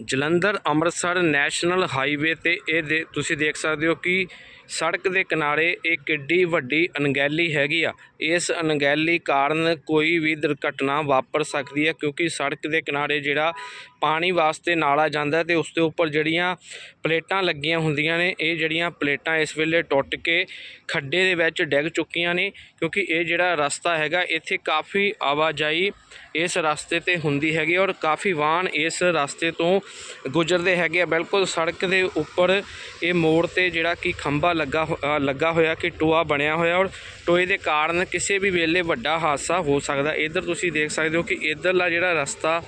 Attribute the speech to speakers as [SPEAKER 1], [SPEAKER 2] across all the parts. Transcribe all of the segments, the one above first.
[SPEAKER 1] Jalandhar Amritsar national highway ਤੇ ਇਹ ਦੇ ਤੁਸੀਂ ਦੇਖ ਸਕਦੇ ਹੋ ਕਿ ਸੜਕ ਦੇ ਕਿਨਾਰੇ ਇਹ ਕਿੱਡੀ ਵੱਡੀ ਅਣਗਹਿਲੀ ਹੈਗੀ ਆ। ਇਸ ਅਣਗਹਿਲੀ ਕਾਰਨ ਕੋਈ ਵੀ ਦੁਰਘਟਨਾ ਵਾਪਰ ਸਕਦੀ ਹੈ, ਕਿਉਂਕਿ ਸੜਕ ਦੇ ਕਿਨਾਰੇ ਜਿਹੜਾ ਪਾਣੀ ਵਾਸਤੇ ਨਾਲਾ ਜਾਂਦਾ ਹੈ ਤੇ ਉਸ ਦੇ ਉੱਪਰ ਜਿਹੜੀਆਂ ਪਲੇਟਾਂ ਲੱਗੀਆਂ ਹੁੰਦੀਆਂ ਨੇ, ਇਹ ਜਿਹੜੀਆਂ ਪਲੇਟਾਂ ਇਸ ਵੇਲੇ ਟੁੱਟ ਕੇ ਖੱਡੇ ਦੇ ਵਿੱਚ ਡਿੱਗ ਚੁੱਕੀਆਂ ਨੇ, ਕਿਉਂਕਿ ਇਹ ਜਿਹੜਾ ਰਸਤਾ ਹੈਗਾ, ਇੱਥੇ ਕਾਫੀ ਆਵਾਜਾਈ ਇਸ ਰਸਤੇ ਤੇ ਹੁੰਦੀ ਹੈਗੀ ਔਰ ਕਾਫੀ ਵਾਹਨ ਇਸ ਰਸਤੇ ਤੋਂ ਗੁਜ਼ਰਦੇ ਹੈਗੇ ਆ। ਬਿਲਕੁਲ ਸੜਕ ਦੇ ਉੱਪਰ ਇਹ ਮੋੜ ਤੇ ਜਿਹੜਾ ਕਿ ਖੰਭਾ ਲੱਗਾ ਹੋ- ਲੱਗਾ ਹੋਇਆ ਕਿ ਟੋਆ ਬਣਿਆ ਹੋਇਆ ਔਰ ਟੋਏ ਦੇ ਕਾਰਨ ਕਿਸੇ ਵੀ ਵੇਲੇ ਵੱਡਾ ਹਾਦਸਾ ਹੋ ਸਕਦਾ। ਇੱਧਰ ਤੁਸੀਂ ਦੇਖ ਸਕਦੇ ਹੋ ਕਿ ਇੱਧਰਲਾ ਜਿਹੜਾ ਰਸਤਾ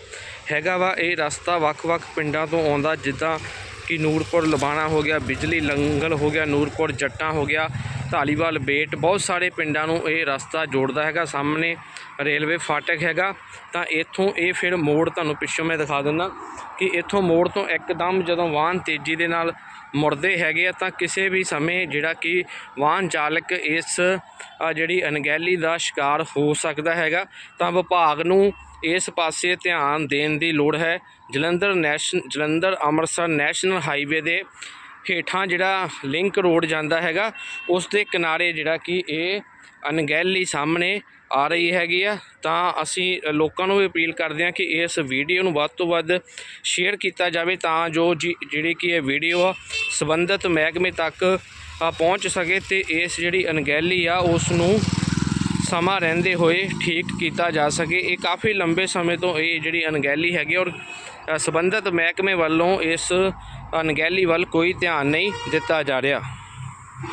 [SPEAKER 1] ਹੈਗਾ ਵਾ, ਇਹ ਰਸਤਾ ਵੱਖ-ਵੱਖ ਪਿੰਡਾਂ ਤੋਂ ਆਉਂਦਾ। ਜਿੱਦਾਂ ਕਿ ਨੂਰਪੁਰ ਲਬਾਣਾ ਹੋ ਗਿਆ, ਬਿਜਲੀ ਲੰਗਲ ਹੋ ਗਿਆ, ਨੂਰਪੁਰ ਜੱਟਾਂ ਹੋ ਗਿਆ, ਧਾਲੀਵਾਲ ਬੇਟ, ਬਹੁਤ ਸਾਰੇ ਪਿੰਡਾਂ ਨੂੰ ਇਹ ਰਸਤਾ ਜੋੜਦਾ ਹੈਗਾ। ਸਾਹਮਣੇ ਰੇਲਵੇ ਫਾਟਕ ਹੈਗਾ, ਤਾਂ ਇੱਥੋਂ ਇਹ ਫਿਰ ਮੋੜ ਤੁਹਾਨੂੰ ਪਿੱਛੋਂ ਮੈਂ ਦਿਖਾ ਦਿੰਦਾ ਕਿ ਇੱਥੋਂ ਮੋੜ ਤੋਂ ਇੱਕਦਮ ਜਦੋਂ ਵਾਹਨ ਤੇਜ਼ੀ ਦੇ ਨਾਲ ਮੁੜਦੇ ਹੈਗੇ ਆ, ਤਾਂ ਕਿਸੇ ਵੀ ਸਮੇਂ ਜਿਹੜਾ ਕਿ ਵਾਹਨ ਚਾਲਕ ਇਸ ਜਿਹੜੀ ਅਣਗਹਿਲੀ ਦਾ ਸ਼ਿਕਾਰ ਹੋ ਸਕਦਾ ਹੈਗਾ, ਤਾਂ ਵਿਭਾਗ ਨੂੰ ਇਸ ਪਾਸੇ ਧਿਆਨ ਦੇਣ ਦੀ ਲੋੜ ਹੈ। Jalandhar nation Jalandhar Amritsar national highway ਦੇ ਹੇਠਾਂ ਜਿਹੜਾ ਲਿੰਕ ਰੋਡ ਜਾਂਦਾ ਹੈਗਾ, ਉਸ ਦੇ ਕਿਨਾਰੇ ਜਿਹੜਾ ਕਿ ਇਹ ਅਣਗਹਿਲੀ ਸਾਹਮਣੇ ਆ ਰਹੀ ਹੈਗੀ ਆ। ਤਾਂ ਅਸੀਂ ਲੋਕਾਂ ਨੂੰ ਵੀ ਅਪੀਲ ਕਰਦੇ ਹਾਂ ਕਿ ਇਸ ਵੀਡੀਓ ਨੂੰ ਵੱਧ ਤੋਂ ਵੱਧ ਸ਼ੇਅਰ ਕੀਤਾ ਜਾਵੇ ਤਾਂ ਜੋ ਜੀ- ਜਿਹੜੀ ਕਿ ਇਹ ਵੀਡੀਓ ਆ, ਸੰਬੰਧਿਤ ਮਹਿਕਮੇ ਤੱਕ ਪਹੁੰਚ ਸਕੇ ਤੇ ਇਸ ਜਿਹੜੀ ਅਣਗਹਿਲੀ ਆ, ਉਸ ਨੂੰ ਸਮਾਂ ਰਹਿੰਦੇ ਹੋਏ ਠੀਕ ਕੀਤਾ ਜਾ ਸਕੇ। ਇਹ ਕਾਫੀ ਲੰਬੇ ਸਮੇਂ ਤੋਂ ਇਹ ਜਿਹੜੀ ਅਣਗਹਿਲੀ ਹੈਗੀ ਔਰ ਸੰਬੰਧਿਤ ਮਹਿਕਮੇ ਵੱਲੋਂ ਇਸ ਅਣਗਹਿਲੀ ਵੱਲ ਕੋਈ ਧਿਆਨ ਨਹੀਂ ਦਿੱਤਾ ਜਾ ਰਿਹਾ।